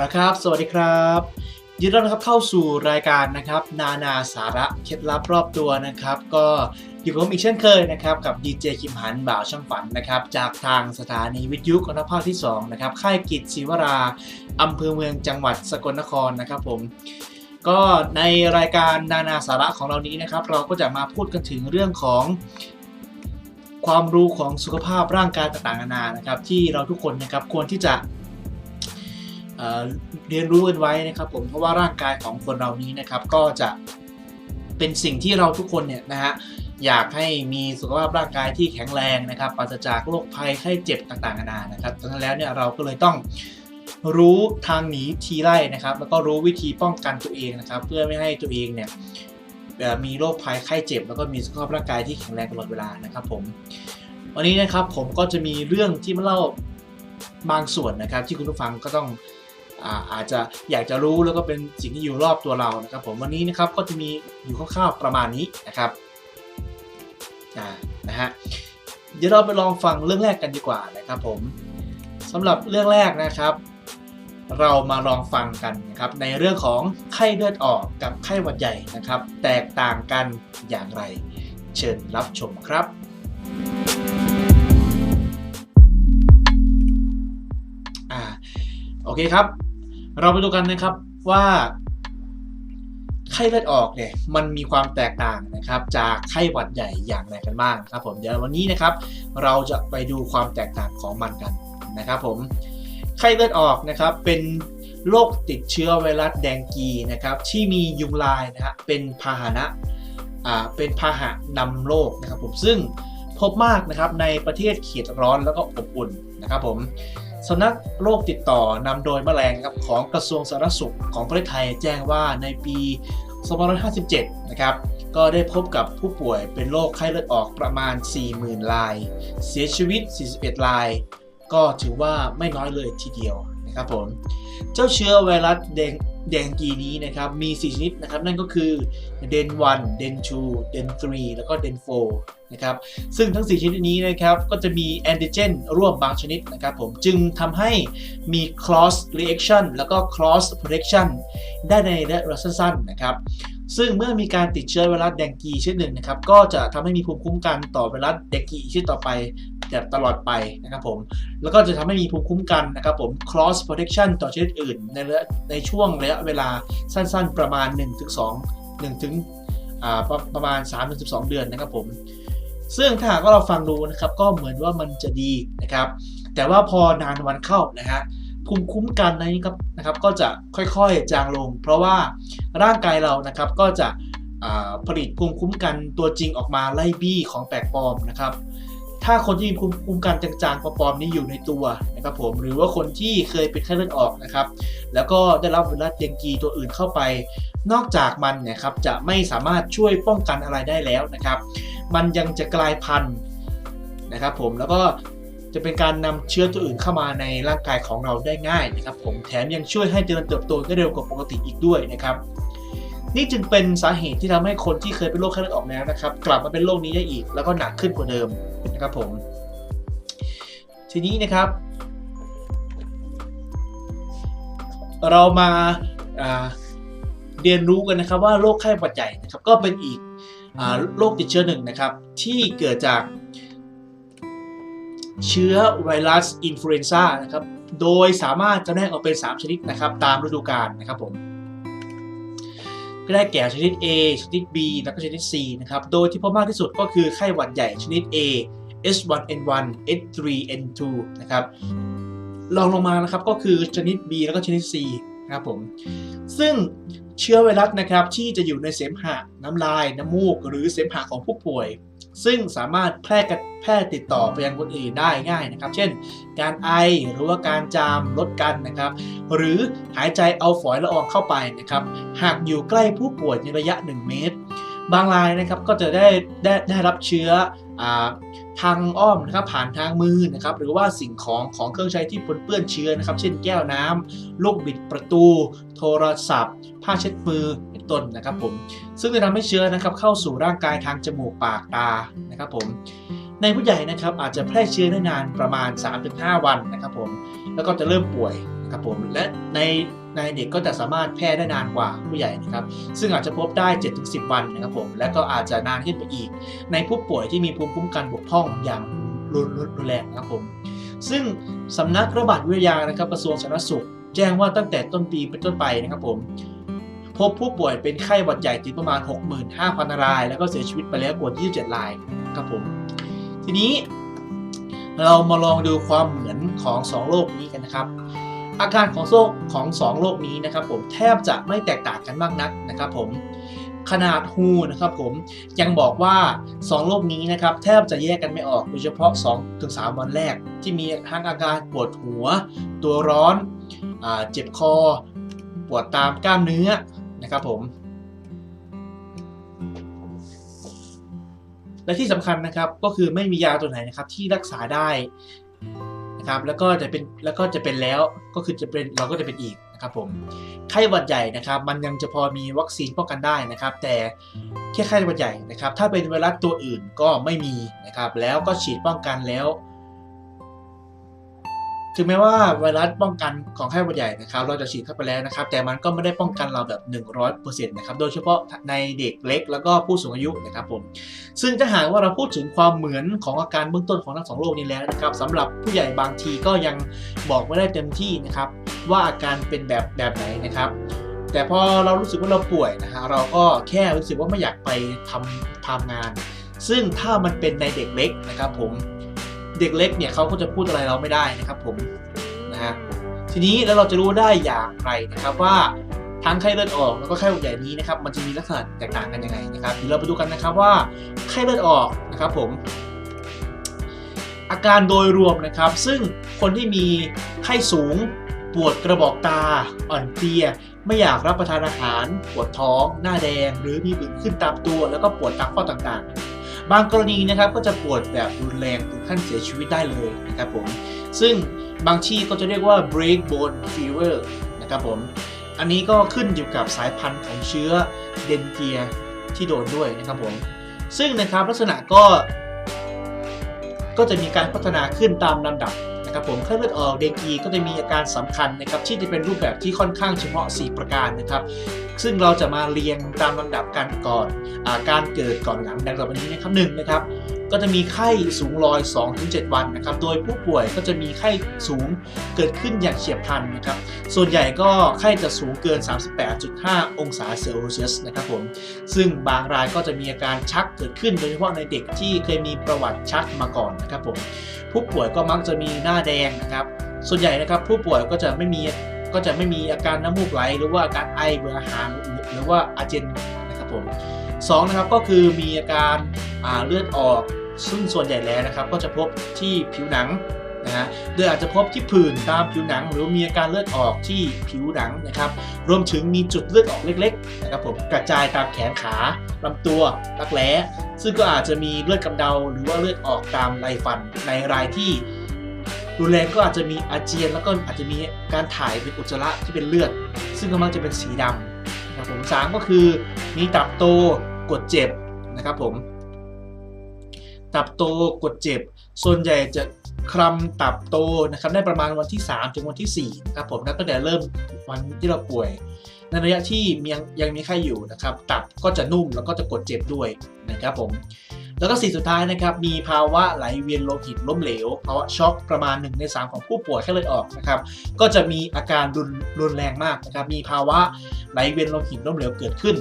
เอาละครับ สวัสดีครับยินดีต้อนรับเข้าสู่รายการนะครับ นานาสาระเคล็ดลับรอบตัวนะครับ ก็อยู่กับผมอีกเช่นเคยนะครับ กับดีเจคิมหันบ่าวช่างฝันนะครับ จากทางสถานีวิทยุคุณภาพที่ 2 นะครับ ค่ายกิจศรีวราอำเภอเมืองจังหวัดสกลนครนะครับผมก็ในรายการนานาสาระของเรานี้นะครับ เราก็จะมาพูดกันถึงเรื่องของความรู้ของสุขภาพร่างกายต่างๆนานานะครับ ที่เราทุกคนนะครับควรที่จะ เเรียนรู้กันไว้นะครับผมเพราะว่าร่างกายของคนเรานี้นะครับก็จะเป็นสิ่งที่เราทุกคนเนี่ยนะฮะอยากให้มีสุขภาพร่างกายที่แข็งแรงนะครับปราศจากโรคภัยไข้เจ็บต่างๆนานานะครับดังนั้นแล้วเนี่ยเราก็เลยต้องรู้ทางหนีทีไล่นะครับ แล้วก็รู้วิธีป้องกันตัวเองนะครับ เพื่อไม่ให้ตัวเองเนี่ยมีโรคภัยไข้เจ็บ แล้วก็มีสุขภาพร่างกายที่แข็งแรงตลอดเวลานะครับผมวันนี้นะครับผมก็จะมีเรื่องที่มาเล่าบางส่วนนะครับ ที่คุณผู้ฟังก็ต้อง อาอาจจะอยากจะรู้แล้วก็เป็นสิ่งที่อยู่รอบตัวเรานะครับ ผมวันนี้นะครับก็จะมีอยู่คร่าวๆประมาณนี้นะครับนะฮะเดี๋ยวเราไปลองฟังเรื่องแรกกันดีกว่านะครับ ผมสำหรับเรื่องแรกนะครับ เรามาลองฟังกันนะครับในเรื่องของไข้เลือดออกกับไข้หวัดใหญ่นะครับ แตกต่างกันอย่างไร เชิญรับชมครับอ่าโอเคครับ เราไปดูกันนะครับว่าไข้เลือดออกเนี่ยมันมีความแตกต่างนะครับจากไข้หวัดใหญ่อย่างไรกันบ้างครับผมเดี๋ยววันนี้นะครับ เราจะไปดูความแตกต่างของมันกันนะครับผมไข้เลือดออกนะครับเป็นโรคติดเชื้อไวรัสแดงกีนะครับที่มียุงลายนะฮะเป็นพาหนะอ่าเป็นพาหะนำโรคนะครับผมซึ่งพบมากนะครับในประเทศเขตร้อนแล้วก็อบอุ่นนะครับผม สำนักโรคติดต่อนำโดยแมลงครับของกระทรวงสาธารณสุขของประเทศไทยแจ้งว่าในปี2557 นะครับ ก็ได้พบกับผู้ป่วยเป็นโรคไข้เลือดออกประมาณ 40,000 ราย เสียชีวิต 41 ราย ก็ถือว่าไม่น้อยเลยทีเดียวนะครับผม เจ้าเชื้อไวรัสแดงแดงกีนี้นะครับ มี 4 ชนิดนะครับ นั่นก็คือเดน1เดน2เดน3แล้วก็เดน4 นะครับซึ่งทั้ง 4 ชนิดนี้นะครับก็จะมีแอนติเจนร่วมบางชนิดนะครับผมจึงทำให้มี cross reaction แล้วก็ cross protection ได้ในระยะสั้นๆนะครับซึ่งเมื่อมีการติดเชื้อไวรัสแดงกีชนิดหนึ่งนะครับก็จะทำให้มีภูมิคุ้มกันต่อไวรัสแดงกีชนิดต่อไปแบบตลอดไปนะครับผมแล้วก็จะทำให้มีภูมิคุ้มกันนะครับผม cross protection ต่อชนิดอื่น ในระยะในช่วงระยะเวลาสั้นๆ ประมาณ 1-2 1ถึงอ่าประประมาณ 3-12 เดือนนะครับผม ซึ่งถ้าหากว่าเราฟังดูนะครับก็เหมือนว่ามันจะดีนะครับ แต่ว่าพอนานวันเข้านะฮะภูมิคุ้มกันนนี้ครับนะครับก็จะค่อยๆจางลง เพราะว่าร่างกายเรานะครับก็จะผลิตภูมิคุ้มกันตัวจริงออกมาไล่บี้ของแปลกปลอมนะครับถ้าคนที่มีภูมิคุ้มกันจางๆปลอมๆนี้อยู่ในตัวนะครับผมหรือว่าคนที่เคยเป็นไข้เลือดออกนะครับ แล้วก็ได้รับไวรัสเดงกีตัวอื่นเข้าไป นอกจากมันเนี่ยครับจะไม่สามารถช่วยป้องกันอะไรได้แล้วนะครับ มันยังจะกลายพันธุ์นะครับผมแล้วก็จะเป็นการนำเชื้อตัวอื่นเข้ามาในร่างกายของเราได้ง่ายนะครับ ผมแถมยังช่วยให้เจริญเติบโตได้เร็วกว่าปกติอีกด้วยนะครับ นี่จึงเป็นสาเหตุที่ทำให้คนที่เคยเป็นโรคไข้เลือดออกแล้วนะครับ กลับมาเป็นโรคนี้ได้อีก แล้วก็หนักขึ้นกว่าเดิมนะครับผม ทีนี้นะครับ เรามาา เรียนรู้กันนะครับว่าโรคไข้หวัดใหญ่นะครับก็เป็นอีกอโรคติดเชื้อหนึ่งนะครับที่เกิดจากเชื้อไวรัสอินฟลูเอนซ่านะครับโดยสามารถจำแนกออกเป็น 3 ชนิดนะครับตามฤดูกาลนะครับผมก็ได้แก่ชนิด A ชนิด B แล้วก็ชนิด C นะครับโดยที่พบมากที่สุดก็คือไข้หวัดใหญ่ชนิด A H1N1 H3N2 นะครับรองลงมานะครับก็คือชนิด B แล้วก็ชนิด C นะครับผมซึ่งเชื้อไวรัสนะครับที่จะอยู่ในเสมหะน้ำลาย น้ำมูก หรือเสมหะของผู้ป่วย ซึ่งสามารถแพร่กระแพร่ติดต่อไปยังคนอื่นได้ง่ายนะครับ เช่น การไอหรือว่าการจามลดกันนะครับ หรือหายใจเอาฝอยละอองเข้าไปนะครับ หากอยู่ใกล้ผู้ป่วยในระยะ 1 เมตร บางรายนะครับก็จะได้ได้ได้รับเชื้อ ทางอ้อมนะครับผ่านทางมือนะครับหรือว่าสิ่งของของเครื่องใช้ที่ปนเปื้อนเชื้อนะครับ เช่นแก้วน้ำลูกบิดประตู โทรศัพท์ ผ้าเช็ดมือเป็นต้นนะครับผมซึ่งจะทำให้เชื้อนะครับเข้าสู่ร่างกายทางจมูกปากตานะครับผมในผู้ใหญ่นะครับอาจจะแพร่เชื้อได้นานประมาณ 3-5 วันนะครับผมแล้วก็จะเริ่มป่วยนะครับผมและใน ในเด็กก็จะสามารถแพร่ได้นานกว่าผู้ใหญ่นะครับ ซึ่งอาจจะพบได้ 7-10 วันนะครับผม และก็อาจจะนานขึ้นไปอีก ในผู้ป่วยที่มีภูมิคุ้มกันบกพร่องอย่างรุนรุนแรงนะครับผม ซึ่งสำนักระบาดวิทยานะครับกระทรวงสาธารณสุข แจ้งว่าตั้งแต่ต้นปีเป็นต้นไปนะครับผมพบผู้ป่วยเป็นไข้หวัดใหญ่ถึงประมาณ 65,000 ราย แล้วก็เสียชีวิตไปแล้วกว่า27 รายครับผม ทีนี้เรามาลองดูความเหมือนของ 2 โรคนี้กันนะครับ อาการของโรคของ 2 โรคนี้นะครับผมแทบจะไม่แตกต่างกันมากนักนะครับผมขนาดฮูนะครับผมยังบอกว่า 2 โรคนี้นะครับแทบจะแยกกันไม่ออกโดยเฉพาะ 2-3 วันแรก ที่มีทั้งอาการปวดหัว ตัวร้อนอเจ็บคอ ปวดตามกล้ามเนื้อนะครับผมและที่สำคัญนะครับก็คือไม่มียาตัวไหนนะครับที่รักษาได้ นะครับ แล้วก็จะเป็นแล้วก็จะเป็นแล้วก็คือจะเป็นเราก็จะเป็นอีกนะครับผมไข้หวัดใหญ่นะครับ มันยังจะพอมีวัคซีนป้องกันได้นะครับ แต่แค่ไข้หวัดใหญ่นะครับ ถ้าเป็นไวรัสตัวอื่นก็ไม่มีนะครับ แล้วก็ฉีดป้องกันแล้ว ถึงแม้ว่าไวรัสป้องกันของไข้หวัดใหญ่นะครับ เราจะฉีดเข้าไปแล้วนะครับ แต่มันก็ไม่ได้ป้องกันเราแบบ 100%นะครับ โดยเฉพาะในเด็กเล็กแล้วก็ผู้สูงอายุนะครับผม ซึ่งถ้าหากว่าเราพูดถึงความเหมือนของอาการเบื้องต้นของทั้งสองโรคนี้แล้วนะครับสำหรับผู้ใหญ่บางทีก็ยังบอกไม่ได้เต็มที่นะครับ ว่าอาการเป็นแบบแบบไหนนะครับแต่พอเรารู้สึกว่าเราป่วยนะฮะเราก็แค่รู้สึกว่าไม่อยากไปทำทำงาน ซึ่งถ้ามันเป็นในเด็กเล็กนะครับผม เด็กเล็กเนี่ยเขาก็จะพูดอะไรเราไม่ได้นะครับผมนะฮะทีนี้แล้วเราจะรู้ได้อย่างไรนะครับว่าทั้งไข้เลือดออกแล้วก็ไข้หวัดใหญ่นี้นะครับมันจะมีลักษณะแตกต่างกันยังไงนะครับเดี๋ยวเราไปดูกันนะครับว่าไข้เลือดออกนะครับผม อาการโดยรวมนะครับ ซึ่งคนที่มีไข้สูง ปวดกระบอกตา อ่อนเพลีย ไม่อยากรับประทานอาหาร ปวดท้อง หน้าแดง หรือมีผื่นขึ้นตามตัว แล้วก็ปวดตามข้อต่างๆ บางกรณีนะครับก็จะปวดแบบรุนแรงถึงขั้นเสียชีวิตได้เลยนะครับผมซึ่งบางที่ก็จะเรียกว่า break bone fever นะครับผมอันนี้ก็ขึ้นอยู่กับสายพันธุ์ของเชื้อเดนเกียที่โดนด้วยนะครับผมซึ่งนะครับลักษณะก็ ก็จะมีการพัฒนาขึ้นตามลำดับ นะครับผมไข้เลือดออกเดงกีก็จะมีอาการสำคัญนะครับที่จะเป็นรูปแบบที่ค่อนข้างเฉพาะ 4 ประการนะครับซึ่งเราจะมาเรียงตามลำดับกันก่อนอาการเกิดก่อนหลังดังต่อไปนี้นะครับหนึ่งนะครับ ก็จะมีไข้สูงลอย 2-7 วันนะครับ โดยผู้ป่วยก็จะมีไข้สูงเกิดขึ้นอย่างเฉียบพลันนะครับ ส่วนใหญ่ก็ไข้จะสูงเกิน 38.5 องศาเซลเซียสนะครับผม ซึ่งบางรายก็จะมีอาการชักเกิดขึ้นโดยเฉพาะในเด็กที่เคยมีประวัติชักมาก่อนนะครับผม ผู้ป่วยก็มักจะมีหน้าแดงนะครับ ส่วนใหญ่นะครับผู้ป่วยก็จะไม่มีก็จะไม่มีอาการน้ำมูกไหล หรือว่าอาการไอเบื่ออาหารหรือว่าอาเจียนนะครับผมสองนะครับก็คือมีอาการาเลือดออก ซึ่งส่วนใหญ่แล้วนะครับก็จะพบที่ผิวหนังนะฮะโดยอาจจะพบที่ผื่นตามผิวหนัง หรือมีอาการเลือดออกที่ผิวหนังนะครับรวมถึงมีจุดเลือดออกเล็กๆนะครับผมกระจายตามแขนขาลำตัวรักแร้ซึ่งก็อาจจะมีเลือดกำเดา หรือว่าเลือดออกตามไรฟันในรายที่รุนแรงก็อาจจะมีอาเจียน แล้วก็อาจจะมีการถ่ายเป็นอุจจาระที่เป็นเลือด ซึ่งก็มักจะเป็นสีดำนะครับผมสามก็คือมีตับโตกดเจ็บนะครับผม ตับโตกดเจ็บ ส่วนใหญ่จะคลำตับโตนะครับได้ประมาณวันที่ 3 ถึงวันที่4นะครับผมนับตั้งแต่เริ่มวันที่เราป่วย ในระยะที่ยังยังมีไข้อยู่นะครับ ตับก็จะนุ่มแล้วก็จะกดเจ็บด้วยนะครับผมแล้วก็สิ่งสุดท้ายนะครับ มีภาวะไหลเวียนโลหิตล้มเหลวภาวะช็อกประมาณ 1 ใน 3 ของผู้ป่วยไข้เลือดออกนะครับ ก็จะมีอาการรุนรุนแรงมากนะครับ มีภาวะไหลเวียนโลหิตล้มเหลวเกิดขึ้น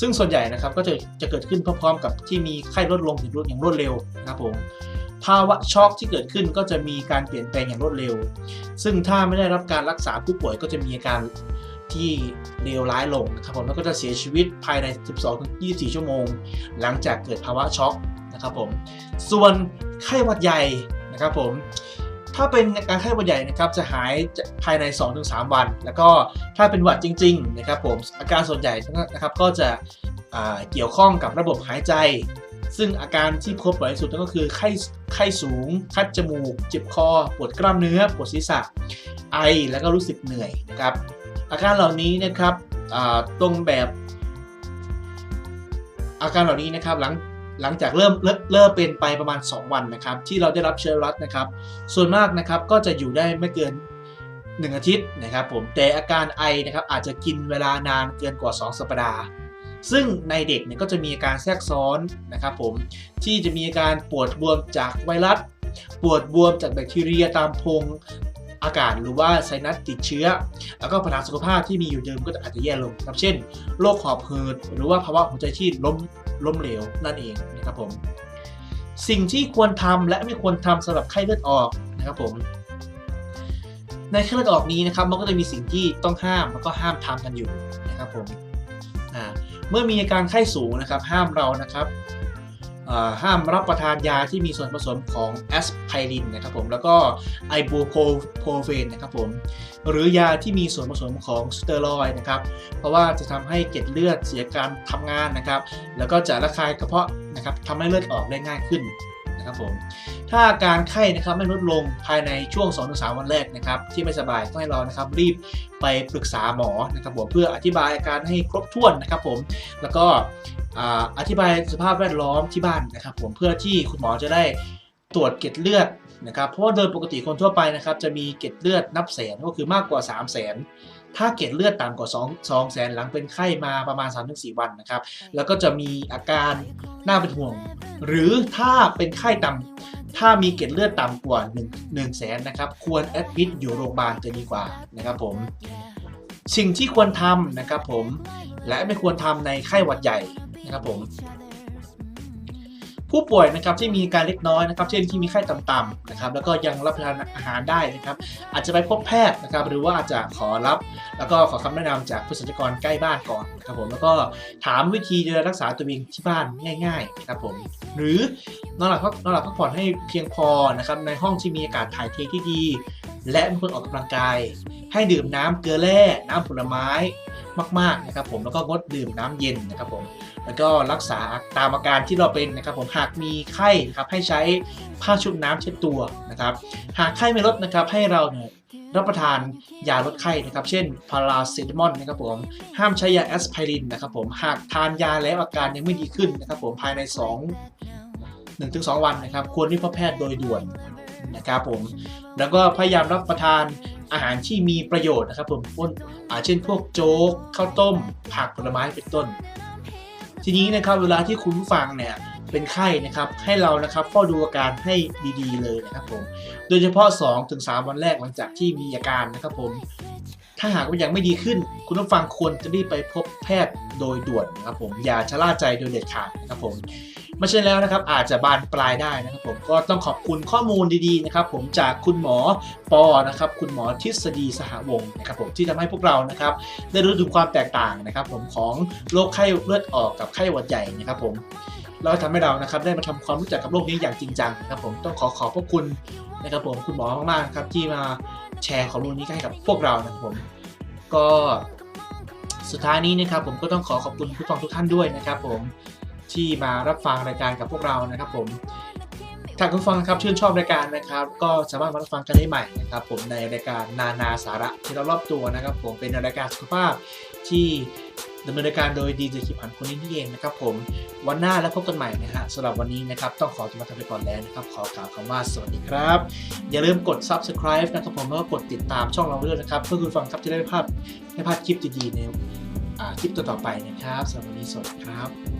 ซึ่งส่วนใหญ่นะครับก็จะจะเกิดขึ้นพร้อมๆ กับที่มีไข้ลดลงอย่างรวดอย่างรวดเร็วนะครับผมภาวะช็อกที่เกิดขึ้นก็จะมีการเปลี่ยนแปลงอย่างรวดเร็ว ซึ่งถ้าไม่ได้รับการรักษาผู้ป่วยก็จะมีอาการที่เลวร้ายลงนะครับผมแล้วก็จะเสียชีวิตภายใน 12-24 ชั่วโมง หลังจากเกิดภาวะช็อกนะครับผมส่วนไข้หวัดใหญ่นะครับผม ถ้าเป็นการไข้หวัดใหญ่นะครับจะหายภายใน 2-3 วัน แล้วก็ถ้าเป็นหวัดจริงๆนะครับผมอาการส่วนใหญ่นะครับก็จะเกี่ยวข้องกับระบบหายใจ ซึ่งอาการที่พบบ่อยที่สุดก็คือไข้ไข้สูง คัดจมูก เจ็บคอ ปวดกล้ามเนื้อ ปวดศีรษะ ไอ แล้วก็รู้สึกเหนื่อยนะครับ อาการเหล่านี้นะครับตรงแบบอาการเหล่านี้นะครับหลัง หลังจากเริ่มเริ่มเป็นไปประมาณ 2 วันนะครับ ที่เราได้รับเชื้อรัสนะครับ ส่วนมากนะครับก็จะอยู่ได้ไม่เกิน 1 อาทิตย์นะครับผมแต่อาการไอนะครับอาจจะกินเวลานานเกินกว่า 2 สัปดาห์ซึ่งในเด็กเนี่ยก็จะมีอาการแทรกซ้อนนะครับผมที่จะมีอาการปวดบวมจากไวรัส ปวดบวมจากแบคทีเรียตามพงอากาศหรือว่าไซนัสติดเชื้อ แล้วก็ปัญหาสุขภาพที่มีอยู่เดิมก็อาจจะแย่ลงครับเช่นโรคหอบหืดหรือว่าภาวะหัวใจที่ล้ม ล้มเหลวนั่นเองนะครับผม สิ่งที่ควรทำและไม่ควรทำสำหรับไข้เลือดออกนะครับผม ในไข้เลือดออกนี้นะครับ มันก็จะมีสิ่งที่ต้องห้ามแล้วก็ห้ามทำกันอยู่นะครับผมเมื่อมีอาการไข้สูงนะครับ ห้ามเรานะครับ ห้ามรับประทานยาที่มีส่วนผสมของแอสไพรินนะครับผมแล้วก็ไอบูโพเฟนนะครับผมหรือยาที่มีส่วนผสมของสเตียรอยด์นะครับเพราะว่าจะทำให้เกล็ดเลือดเสียการทำงานนะครับแล้วก็จะระคายกระเพาะนะครับทำให้เลือดออกได้ง่ายขึ้นนะครับผมถ้าอาการไข้นะครับไม่ลดลงภายในช่วง 2-3 วันแรกนะครับที่ไม่สบายก็ให้เรานะครับรีบไปปรึกษาหมอนะครับผมเพื่ออธิบายอาการให้ครบถ้วนนะครับผมแล้วก็ อธิบายสภาพแวดล้อมที่บ้านนะครับ ผมเพื่อที่คุณหมอจะได้ตรวจเกล็ดเลือดนะครับเพราะว่าโดยปกติคนทั่วไปนะครับจะมีเกล็ดเลือดนับแสนก็คือมากกว่า 3 0 0แสนถ้าเกล็ดเลือดต่ำกว่า2 2แสนหลังเป็นไข้มาประมาณ 3-4 วันนะครับแล้วก็จะมีอาการน่าเป็นห่วง หรือถ้าเป็นไข้ต่ำถ้ามีเกล็ดเลือดต่ำกว่า1 1แสนนะครับควรแอดมิดอยู่โรงพยาบาลจะดีกว่านะครับผมสิ่งที่ควรทำนะครับผมและไม่ควรทำในไข้หวัดใหญ่ นะครับผม ผู้ป่วยนะครับที่มีการเล็กน้อยนะครับ เช่นที่มีไข้ต่ำๆนะครับแล้วก็ยังรับประทานอาหารได้นะครับ อาจจะไปพบแพทย์นะครับ หรือว่าอาจจะขอรับ แล้วก็ขอคำแนะนำจากเภสัชกรใกล้บ้านก่อนนะครับผมแล้วก็ถามวิธีดูแลรักษาตัวเองที่บ้านง่ายๆนะครับผมหรือนอนหลับพักนอนหลับพักผ่อนให้เพียงพอนะครับในห้องที่มีอากาศถ่ายเทที่ดี และไม่ควรออกกำลังกาย ให้ดื่มน้ำเกลือแร่น้ำผลไม้ มากๆนะครับผมแล้วก็งดดื่มน้ำเย็นนะครับผมแล้วก็รักษาตามอาการที่เราเป็นนะครับผมหากมีไข้นะครับให้ใช้ผ้าชุบน้ำเช็ดตัวนะครับ หากไข้ไม่ลดนะครับให้เราเนี่ยรับประทานยาลดไข้นะครับ เช่นพาราเซตามอลนะครับผม ห้ามใช้ยาแอสไพรินนะครับผม หากทานยาแล้วอาการยังไม่ดีขึ้นนะครับผม ภายใน 2 1-2 วันนะครับ ควรรีบพบแพทย์โดยด่วนนะครับผม แล้วก็พยายามรับประทาน อาหารที่มีประโยชน์นะครับผมพวกอ่าเช่นพวกโจ๊กข้าวต้ม ผักผลไม้เป็นต้น ทีนี้นะครับเวลาที่คุณผู้ฟังเนี่ยเป็นไข้นะครับให้เรานะครับเฝ้าดูอาการให้ดีๆเลยนะครับผมโดยเฉพาะ 2-3 วันแรกหลังจากที่มีอาการนะครับผมถ้าหากว่ายังไม่ดีขึ้น คุณผู้ฟังควรจะรีบไปพบแพทย์โดยด่วนนะครับผมอย่าชะล่าใจโดยเด็ดขาดนะครับผม ไม่ใช่แล้วนะครับอาจจะบานปลายได้นะครับผมก็ต้องขอบคุณข้อมูลดีๆนะครับผมจากคุณหมอปอนะครับคุณหมอทฤษฎีสหวงศ์นะครับผมที่ทำให้พวกเรานะครับได้รู้ถึงความแตกต่างนะครับผมของโรคไข้เลือดออกกับไข้หวัดใหญ่นะครับผมแล้วทำให้เรานะครับได้มาทำความรู้จักกับโรคนี้อย่างจริงจังนะครับผมต้องขอขอบพระคุณนะครับผมคุณหมอมากๆนะครับที่มาแชร์ข้อมูลนี้ให้กับพวกเรานะครับผมก็สุดท้ายนี้นะครับผมก็ต้องขอขอบคุณผู้ฟังทุกท่านด้วยนะครับผม ที่มารับฟังรายการกับพวกเรานะครับผมถ้าคุณฟังครับชื่นชอบรายการนะครับ ก็สามารถมารับฟังกันได้ใหม่นะครับผมในรายการนานาสาระที่เรารอบตัวนะครับ ผมเป็นรายการสุขภาพที่ดำเนินรายการโดยดีเจขิพันคนนี้นี่เองนะครับผมวันหน้าแล้วพบกันใหม่นะฮะสำหรับวันนี้นะครับ ต้องขอตัวมาทำไปก่อนแล้วนะครับ ขอกล่าวคำว่าสวัสดีครับ อย่าลืมกด subscribe นะครับผมแล้วก็กดติดตามช่องเราด้วยนะครับ เพื่อคุณฟังครับจะได้ไม่พลาดไม่พลาดคลิปดีๆในคลิปต่อๆไปนะครับสำหรับวันนี้สวัสดีครับ